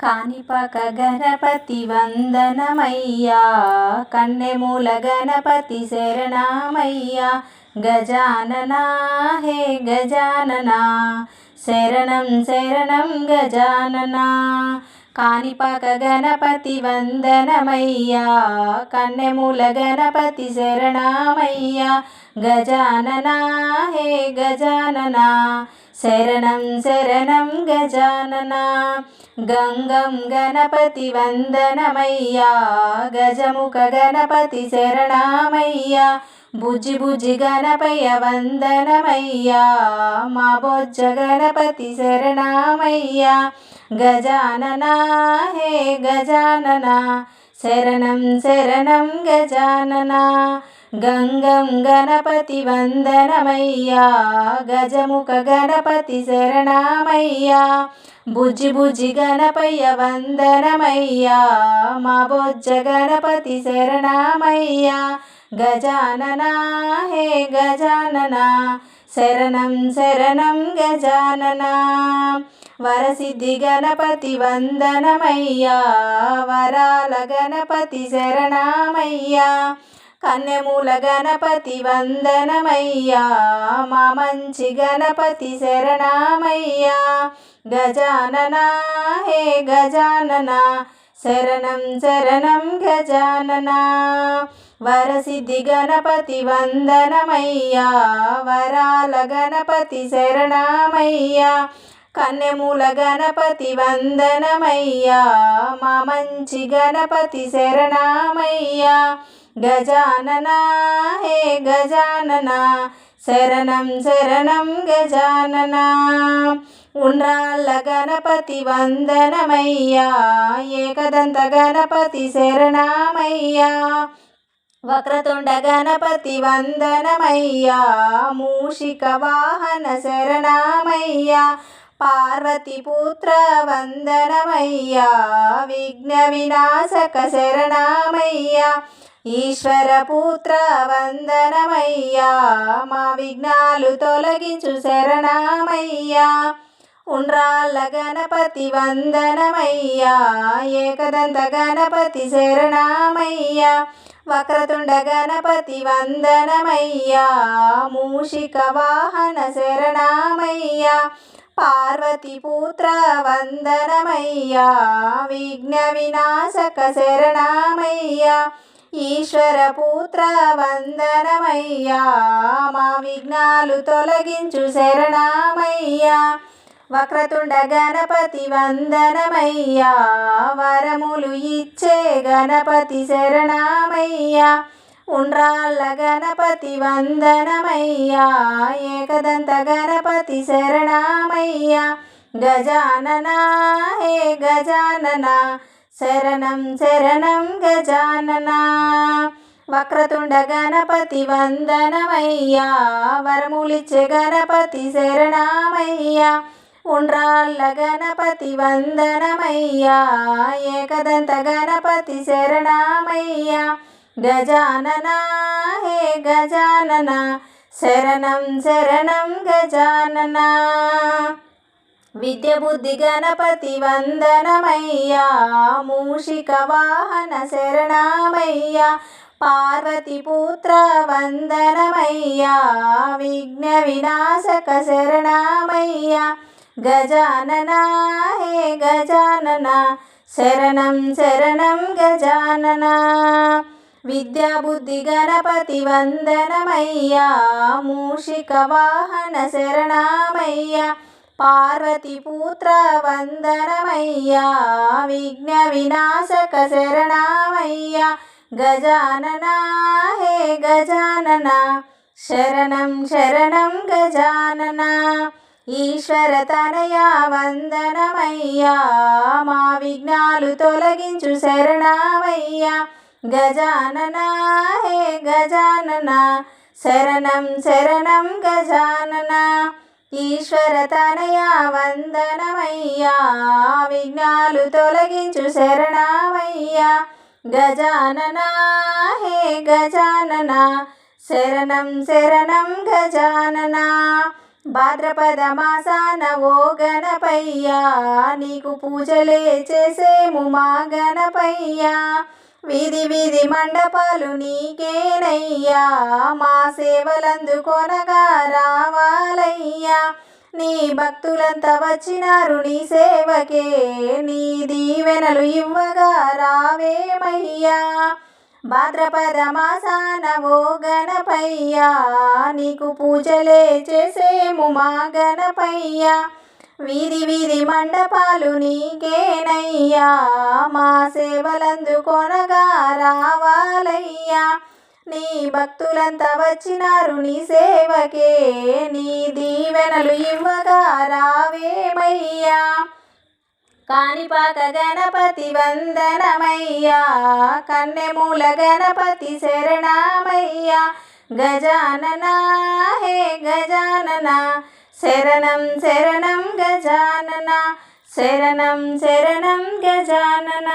కాణిపాక గణపతి వందనమయ్యా కన్నెమూల గణపతి శరణమయ్యా. గజాననా హే గజాననా. శరణం శరణం గజాననా. కాణిపాక గణపతి వందనమయ్యా కన్నెమూల గణపతి శరణమయ్యా. గజాననా హే గజాననా. శరణం శరణం గజానన గంగం గణపతి వందనమయ్యా గజముఖ గణపతి శరణమయ్యా బుజ్జి బుజ్జి గణపయ్య వందనమయ్యా మా బొజ్జ గణపతి శరణమయ్యా గజానన హే గజానన శరణం శరణం గజానన గంగం గణపతి వందనమయ్యా గజముఖ గణపతి శరణమయ్యా బుజ్జి బుజ్జి గణపయ్య వందనమయ్యా మా బొజ్జ గణపతి శరణమయ్యా గజాననా హే గజాననా శరణం శరణం గజాననా. వరసిద్ధి గణపతి వందనమయ్యా వరాల గణపతి శరణమయ్యా కన్యమూల గణపతి వందనమయ్యా మా మంచి గణపతి శరణమయ్యా. గజానన హే గజానన శరణం శరణం గజానన. వరసిద్ధి గణపతి వందనమయ్యా వరాల గణపతి శరణమయ్యా. కన్నెమూల గణపతి వందనమయ్యా మా మంచి గణపతి శరణమయ్యా. గజాననా హే గజాననా శరణం శరణం గజాననా. ఉండ్రాళ్ళ గణపతి వందనమయ్యా ఏకదంత గణపతి శరణమయ్యా. వక్రతుండ గణపతి వందనమయ్యా మూషిక వాహన శరణమయ్యా. పార్వతిపుత్ర వందనమయ్యా విఘ్న వినాశక శరణమయ్యా. ఈశ్వర పుత్ర వందనమయ్యా మా విఘ్నాలు తొలగించు శరణమయ్యా. ఉండ్రాళ్ళ గణపతి వందనమయ్యా ఏకదంత గణపతి శరణమయ్యా. వక్రతుండ గణపతి వందనమయ్యా మూషిక వాహన శరణమయ్యా. పార్వతి పుత్ర వందనమయ్యా విఘ్న వినాశక శరణమయ్యా. ఈశ్వరపుత్ర వందనమయ్యా మా విఘ్నాలు తొలగించు శరణమయ్యా. వక్రతుండ గణపతి వందనమయ్యా వరములు ఇచ్చే గణపతి శరణమయ్యా. ఉండ్రాళ్ళ గణపతి వందనమయ్యా ఏకదంత గణపతి శరణమయ్యా. గజాననా హే గజాననా శరణం శరణం గజానన. వక్రతుండ గణపతి వందనమయ్యా. వరములిచ్చే గణపతి శరణమయ్యా. ఉండ్రాళ్ళ గణపతి వందనమయ్యా. ఏకదంత గణపతి శరణమయ్యా. గజాననా హే గజానన. శరణం శరణం గజానన. విద్య బుద్ధి గణపతి వందనమయ్యా మూషిక వాహన శరణమయ్యా పార్వతిపుత్ర వందనమయ్యా విఘ్న వినాశక శరణమయ్యా గజానన హే గజానన శరణం శరణం గజానన. విద్యా బుద్ధి గణపతి వందనమయ్యా మూషిక వాహన శరణమయ్యా పార్వతిపుత్ర వందనమయ్యా విఘ్న వినాశక శరణమయ్యా. గజాననా హే గజానన శరణం శరణం గజాననా. ఈశ్వర తనయా వందనమయ్యా మా విఘ్నాలు తొలగించు శరణమయ్యా. గజాననా హే గజాననా శరణం శరణం గజాననా. ఈశ్వర తనయా వందనమయ్యా విఘ్నాలు తొలగించు శరణమయ్యా. గజాననా హే గజాననా శరణం శరణం గజాననా. భాద్రపద మాసాన ఓ గణపయ్యా నీకు పూజలే చేసేము మా గణపయ్యా. వీధి వీధి మండపాలు నీకేనయ్యా. మా సేవలందుకొనగా రావాలయ్యా. నీ భక్తులంతా వచ్చినారు నీ సేవకే. నీ దీవెనలు ఇవ్వగా రావేమయ్యా. భాద్రపద మాసాన ఓ గణపయ్యా. నీకు పూజలే చేసేము మా గణపయ్యా. వీధి వీధి మండపాలు నీకేనయ్యా. మా సేవలందుకొనగా రావాలయ్యా. నీ భక్తులంతా వచ్చినారు నీ సేవకే. నీ దీవెనలు ఇవ్వగా రావేమయ్యా. కాణిపాక గణపతి వందనమయ్యా. కన్నెమూల గణపతి శరణమయ్యా. గజాననా హే గజాననా శరణం శరణం గజానన. శరణం శరణం గజానన.